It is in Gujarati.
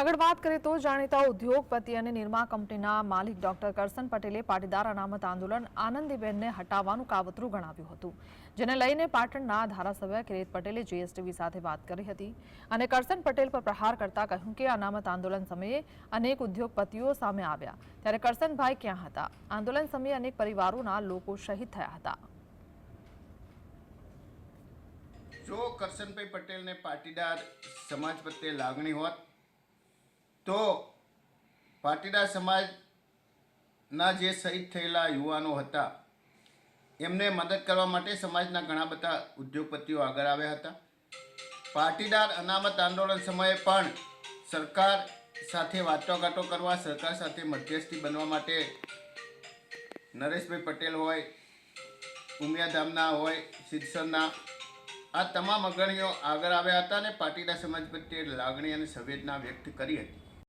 આગળ વાત કરીએ તો જાણીતા ઉદ્યોગપતિ અને નિર્મા કંપનીના માલિક ડોક્ટર કરસન પટેલે પાટીદાર અનામત આંદોલન આનંદીબેનને હટાવવાનું કાવતરું ગણાવ્યું હતું, જેને લઈને પાટણના ધારાસભ્ય કિરીટ પટેલે જીએસટીવી સાથે વાત કરી હતી અને કરસન પટેલ પર પ્રહાર કરતા કહ્યું કે અનામત આંદોલન સમયે અનેક ઉદ્યોગપતિઓ સામે આવ્યા. ત્યારે કરસનભાઈ ક્યાં હતા? આંદોલન સમયે અનેક પરિવારોના લોકો શહીદ થયા હતા. જો કરસનભાઈ પટેલને પાટીદાર સમાજ પ્રત્યે લાગણી હોત તો પાટીદાર સમાજના જે શહીદ થયેલા યુવાનો હતા, એમને મદદ કરવા માટે સમાજના ઘણા બધા ઉદ્યોગપતિઓ આગળ આવ્યા હતા. પાટીદાર અનામત આંદોલન સમયે પણ સરકાર સાથે વાટાઘાટો કરવા, સરકાર સાથે મધ્યસ્થી બનવા માટે નરેશભાઈ પટેલ હોય ઉમિયાધામના હોય, સિદ્ધસરના, આ તમામ અગ્રણીઓ આગળ આવ્યા હતા અને પાટીદાર સમાજ પ્રત્યે લાગણી અને સંવેદના વ્યક્ત કરી હતી.